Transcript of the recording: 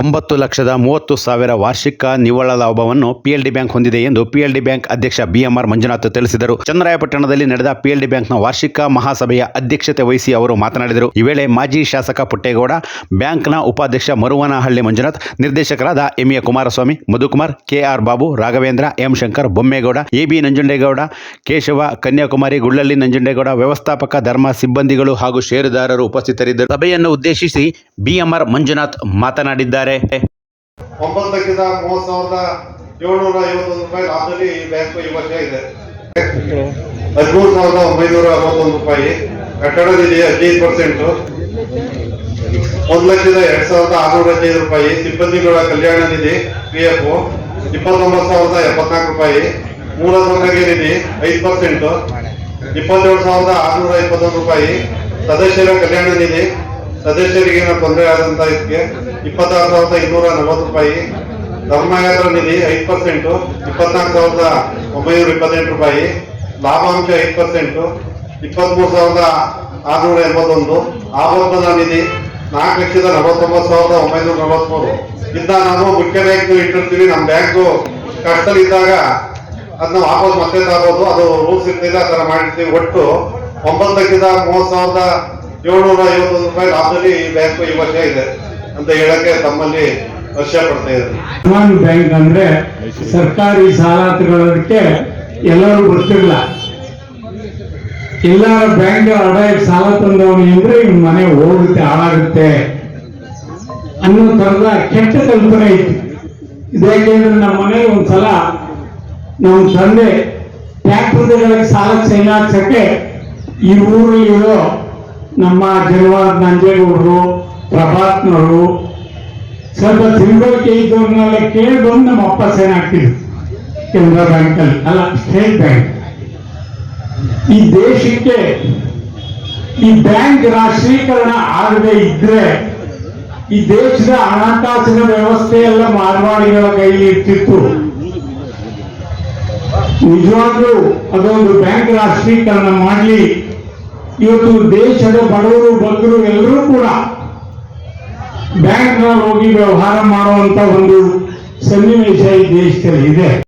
ಒಂಬತ್ತು ಲಕ್ಷದ ಮೂವತ್ತು ಸಾವಿರ ವಾರ್ಷಿಕ ನಿವ್ವಳ ಲಾಭವನ್ನು ಪಿಎಲ್ಡಿ ಬ್ಯಾಂಕ್ ಹೊಂದಿದೆ ಎಂದು ಪಿಎಲ್ಡಿ ಬ್ಯಾಂಕ್ ಅಧ್ಯಕ್ಷ ಬಿಎಂಆರ್ ಮಂಜುನಾಥ್ ತಿಳಿಸಿದರು. ಚಂದ್ರಾಯಪಟ್ಟಣದಲ್ಲಿ ನಡೆದ ಪಿಎಲ್ಡಿ ಬ್ಯಾಂಕ್ನ ವಾರ್ಷಿಕ ಮಹಾಸಭೆಯ ಅಧ್ಯಕ್ಷತೆ ವಹಿಸಿ ಅವರು ಮಾತನಾಡಿದರು. ಈ ವೇಳೆ ಮಾಜಿ ಶಾಸಕ ಪುಟ್ಟೇಗೌಡ ಬ್ಯಾಂಕ್ನ ಉಪಾಧ್ಯಕ್ಷ ಮರುವನಹಳ್ಳಿ ಮಂಜುನಾಥ್, ನಿರ್ದೇಶಕರಾದ M A Kumaraswamy, Madhukumar K R Babu, Raghavendra, M Shankar, Bommegowda A B Nanjundegowda, Keshava, Kanyakumari, Gullalli Nanjundegowda, ವ್ಯವಸ್ಥಾಪಕ, ಧರ್ಮ ಸಿಬ್ಬಂದಿಗಳು ಹಾಗೂ ಷೇರುದಾರರು ಉಪಸ್ಥಿತರಿದ್ದರು. ಸಭೆಯನ್ನು ಉದ್ದೇಶಿಸಿ ಬಿಎಂಆರ್ ಮಂಜುನಾಥ್ ಮಾತನಾಡಿದ್ದಾರೆ. ಒಂಬತ್ತು ಲಕ್ಷದ ಮೂವತ್ತು ಸಾವಿರದ ಏಳ್ನೂರ ಐವತ್ತೊಂದು ರೂಪಾಯಿ ಲಾಭದಲ್ಲಿ ಬ್ಯಾಂಕ್ ಈ ವರ್ಷ ಇದೆ. ಹದಿಮೂರು ಸಾವಿರದ ಒಂಬೈನೂರ ಅರವತ್ತೊಂದು ರೂಪಾಯಿ. ಕಟ್ಟಡ ನಿಧಿ ಹದಿನೈದು ಪರ್ಸೆಂಟ್ ಒಂದು ಲಕ್ಷದ ಎರಡ್ ಸಾವಿರದ ಆರುನೂರ ಹದಿನೈದು ರೂಪಾಯಿ. ಸಿಬ್ಬಂದಿಗಳ ಕಲ್ಯಾಣ ನಿಧಿ ಪಿ ಎಫ್ ಇಪ್ಪತ್ತೊಂಬತ್ತು ಸಾವಿರದ ಎಪ್ಪತ್ನಾಲ್ಕು ರೂಪಾಯಿ. ಮೂಲ ಸೌಕರ್ಯ ನಿಧಿ, ಐದು ಪರ್ಸೆಂಟ್ ಇಪ್ಪತ್ತೇಳು ಸಾವಿರದ ಆರ್ನೂರ ಇಪ್ಪತ್ತೊಂದು ರೂಪಾಯಿ. ಸದಸ್ಯರ ಕಲ್ಯಾಣ ನಿಧಿ ಸದಸ್ಯರಿಗೆ ಏನೋ ತೊಂದರೆ ಆದಂತ ಇದಕ್ಕೆ ಇಪ್ಪತ್ತಾರು ಸಾವಿರದ ಇನ್ನೂರ ನಲವತ್ತು ರೂಪಾಯಿ. ಧರ್ಮಯಾತ್ರ ನಿಧಿ ಐದು ಪರ್ಸೆಂಟ್. ಇಪ್ಪತ್ನಾಲ್ಕು ಸಾವಿರದ ಒಂಬೈನೂರ ಇಪ್ಪತ್ತೆಂಟು ರೂಪಾಯಿ. ಲಾಭಾಂಶ ಐದು ಪರ್ಸೆಂಟ್. ಇಪ್ಪತ್ಮೂರು ಸಾವಿರದ ಆರುನೂರ ಎಂಬತ್ತೊಂದು. ಆವರ್ತನ ನಿಧಿ ನಾಲ್ಕು ಲಕ್ಷದ ನಲವತ್ತೊಂಬತ್ತು ಸಾವಿರದ ಒಂಬೈನೂರ ನಲವತ್ತ್ಮೂರು. ಇಂತ ನಾವು ಮುಖ್ಯ ಬ್ಯಾಂಕ್ ಇಟ್ಟಿರ್ತೀವಿ ನಮ್ಮ ಬ್ಯಾಂಕು ಕಷ್ಟದಲ್ಲಿದ್ದಾಗ ಅದನ್ನ ವಾಪಸ್ ಮತ್ತೆ ತಗೋದು ಅದು ರೂಲ್ಸ್ ಇರ್ತಿಲ್ಲ ಆ ಥರ ಮಾಡಿರ್ತೀವಿ. ಒಟ್ಟು ಒಂಬತ್ತು ಲಕ್ಷದ ಮೂವತ್ತು ಸಾವಿರದ ಏಳ್ನೂರ ಐವತ್ತೊಂದು ರೂಪಾಯಿ ಲಾಭದಲ್ಲಿ ಈ ಬ್ಯಾಂಕ್ ಈ ವರ್ಷ ಇದೆ. ಅಂತ ಹೇಳಕ್ಕೆ ತಮ್ಮಲ್ಲಿ ವರ್ಷ ಪಡ್ತಾ ಇದ್ದಾರೆ. ಬ್ಯಾಂಕ್ ಅಂದ್ರೆ ಸರ್ಕಾರಿ ಸಾಲ ತಗೊಳ್ಳೋದಕ್ಕೆ ಎಲ್ಲರೂ ಗೊತ್ತಿರಲ್ಲ ಎಲ್ಲಾರ ಬ್ಯಾಂಕ್ ಅಡ ಸಾಲ ತಂದವನು ಅಂದ್ರೆ ಇವ್ ಮನೆ ಹೋಗುತ್ತೆ ಹಾಳಾಗುತ್ತೆ ಅನ್ನೋ ತರದ ಕೆಟ್ಟ ಕಲ್ಪನೆ ಇತ್ತು. ಇದೇಕೆಂದ್ರೆ ನಮ್ಮ ಮನೇಲಿ ಒಂದ್ಸಲ ನಮ್ಮ ತಂದೆ ಟ್ಯಾಕ್ಟರ್ಗಳಿಗೆ ಸಾಲ ಸೈನ್ ಹಾಕ್ಸಕ್ಕೆ ಈ ಊರಲ್ಲಿರೋ ನಮ್ಮ ಜನವಾದ ನಂಜೇಗೌಡರು ಪ್ರಭಾತ್ನವರು ಸ್ವಲ್ಪ ತಿಳುವಳಿಕೆ ಇದ್ದವ್ರನ್ನೆಲ್ಲ ಕೇಳಿ ಬಂದು ನಮ್ಮ ಅಪ್ಪ ಸೈನ್ ಕೆನರಾ ಬ್ಯಾಂಕಲ್ಲಿ. ಅಲ್ಲ, ಸ್ಟೇಟ್ ಬ್ಯಾಂಕ್. ಈ ದೇಶಕ್ಕೆ ಈ ಬ್ಯಾಂಕ್ ರಾಷ್ಟ್ರೀಕರಣ ಆಗದೆ ಇದ್ರೆ ಈ ದೇಶದ ಹಣಕಾಸಿನ ವ್ಯವಸ್ಥೆ ಎಲ್ಲ ಮಾರ್ವಾಡಿಗಳ ಕೈಲಿ ಇರ್ತಿತ್ತು. ನಿಜವಾಗ್ಲೂ ಅದೊಂದು ಬ್ಯಾಂಕ್ ರಾಷ್ಟ್ರೀಕರಣ ಮಾಡಲಿ. ಇವತ್ತು ದೇಶದ ಬಡವರು, ಬಗ್ಗರು ಎಲ್ಲರೂ ಕೂಡ ಬ್ಯಾಂಕ್ನಲ್ಲಿ ಹೋಗಿ ವ್ಯವಹಾರ ಮಾಡುವಂತ ಒಂದು ಸನ್ನಿವೇಶ ಈ ದೇಶದಲ್ಲಿ ಇದೆ.